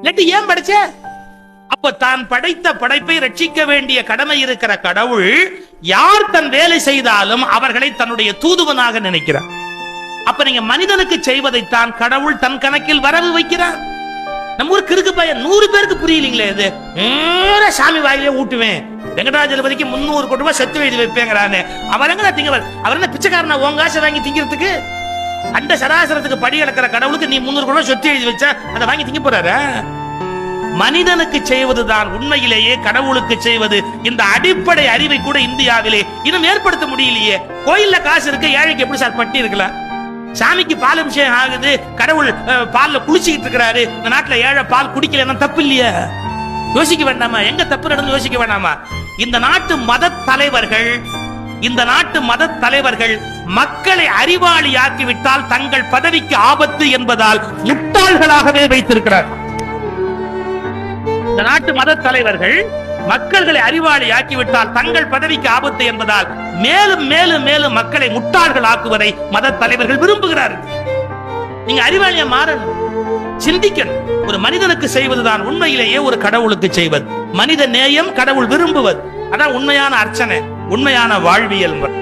இல்லாட்டி ஏன் படைச்ச? அப்ப தான் படைத்த படைப்பை ரட்சிக்க வேண்டிய கடமை இருக்கிற கடவுள் யார் தன் வேலை செய்தாலும் அவர்களை தன்னுடைய தூதுவனாக நினைக்கிறார். அப்ப நீங்க மனிதனுக்கு செய்வதைத்தான் கடவுள் தன் கணக்கில் வரவு வைக்கிறார். நம்ம ஊர் கிறுக்கு பையன் நூறு பேருக்கு புரியலீங்களே இது. சாமி வாயிலே ஊட்டுவேன். வெங்கடாஜலபதிக்கு முன்னூறு கோடி ரூபாய் செத்து எழுதி வைப்பேங்கிறானே. அவர் எங்க திங்கவர் அவர் என்ன பிச்சைக்காரனா? உங்க காசை வாங்கி திங்கிறதுக்கு? அண்ட சராசரத்துக்கு படி அளக்கிற கடவுளுக்கு நீ முன்னூறு கோடி ரூபாய் சொத்து எழுதி வச்சா அதை வாங்கி திங்க போறாரு? மனிதனுக்கு செய்வதுதான் உண்மையிலேயே கடவுளுக்கு செய்வது. இந்த அடிப்படை அறிவை கூட இந்தியாவிலே இன்னும் ஏற்படுத்த முடியலையே. கோயில்ல காசு இருக்கு ஏழைக்கு எப்படி சார் பட்டி இருக்கலாம்? சாமிக்கு பால் அபிஷேகம் ஆகுது கடவுள் பால்ல குளிச்சுக்கிட்டு இருக்கிறாரு. இந்த நாட்டுல ஏழை பால் குடிக்கலன்னா தப்பு இல்லையா. யோசிக்க வேண்டாமா? எங்க தப்பு நடந்து யோசிக்க வேண்டாமா? இந்த நாட்டு மத தலைவர்கள் இந்த நாட்டு மத தலைவர்கள் மக்களை அறிவாளியாக்கிவிட்டால் தங்கள் பதவிக்கு ஆபத்து என்பதால் முட்டாள்களாகவே வைத்திருக்கிறார். இந்த நாட்டு மத தலைவர்கள் மக்கள்களை அறிவாளி ஆக்கிவிட்டால் தங்கள் பதவிக்கு ஆபத்து என்பதால் மேலும் மேலும் மேலும் மக்களை முட்டாள்கள் ஆக்குவதை மத தலைவர்கள் விரும்புகிறார்கள். நீங்க அறிவாளியா மாறணும். சிந்திக்கணும். ஒரு மனிதனுக்கு செய்வதுதான் உண்மையிலேயே ஒரு கடவுளுக்கு செய்வது. மனித நேயம் கடவுள் விரும்புவது. அதான் உண்மையான அர்ச்சனை. உண்மையான வாழ்வியல் முறை.